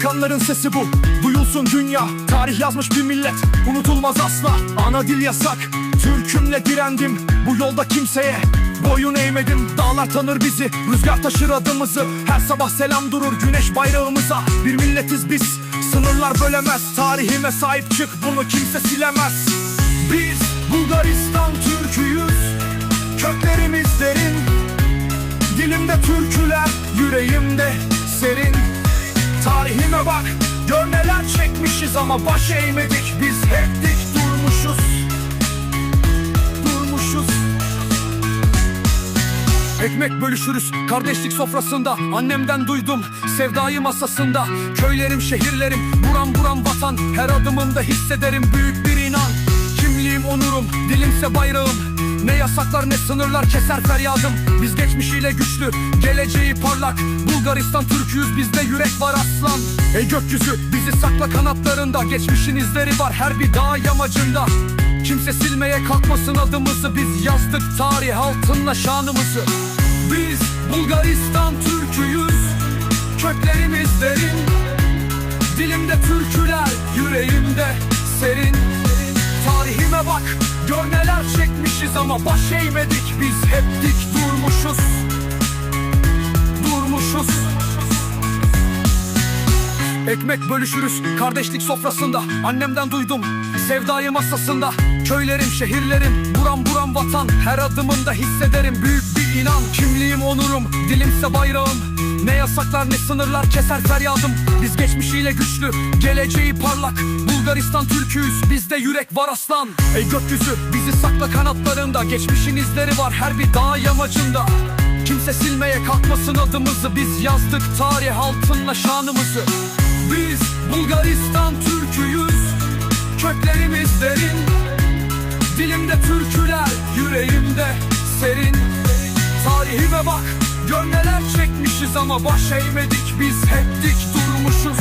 Balkanların sesi bu. Duyulsun dünya. Tarih yazmış bir millet. Unutulmaz asla. Ana dil yasak. Türkümle direndim. Bu yolda kimseye Boyun eğmedim. Dağlar tanır bizi. Rüzgar taşır adımızı. Her sabah selam durur Güneş bayrağımıza. Bir milletiz biz. Sınırlar bölemez. Tarihime sahip çık. Bunu kimse silemez. Biz Bulgaristan Türküyüz. Köklerimiz derin. Dilimde türküler, yüreğimde serin Tarihime bak, gör neler çekmişiz ama baş eğmedik. Biz hep dik durmuşuz. Durmuşuz. Ekmek bölüşürüz kardeşlik sofrasında. Annemden duydum sevdayı masasında. Köylerim şehirlerim buram buram vatan. Her adımımda hissederim büyük bir inan. Kimliğim onurum dilimse bayrağım Ne yasaklar ne sınırlar keser feryadım. Biz geçmişiyle güçlü geleceği parlak. Bulgaristan Türküyüz bizde yürek var aslan. Ey gökyüzü bizi sakla kanatlarında. Geçmişin izleri var her bir dağ yamacında. Kimse silmeye kalkmasın adımızı Biz yazdık tarih altınla şanımızı. Biz Bulgaristan Türküyüz Köklerimiz derin. Dilimde türküler yüreğimde serin. Tarihime bak gör neler çekmişiz ama baş eğmedik Biz. Hep dik durmuşuz. Durmuşuz. Ekmek bölüşürüz kardeşlik sofrasında. Annemden duydum sevdayı masasında. Köylerim şehirlerim buram buram vatan. Her adımımda hissederim büyük bir inan. Kimliğim onurum dilimse bayrağım Ne yasaklar ne sınırlar keser feryadım Biz geçmişiyle güçlü geleceği parlak. Bulgaristan Türküyüz bizde yürek var aslan. Ey gökyüzü bizi sakla kanatlarında. Geçmişin izleri var her bir dağ yamacında. Kimse silmeye kalkmasın adımızı. Biz yazdık tarih altınla şanımızı. Biz Bulgaristan Türküyüz Köklerimiz derin. Dilimde türküler yüreğimde serin. Tarihime bak gör neler çekmişiz ama baş eğmedik Biz hep dik durmuşuz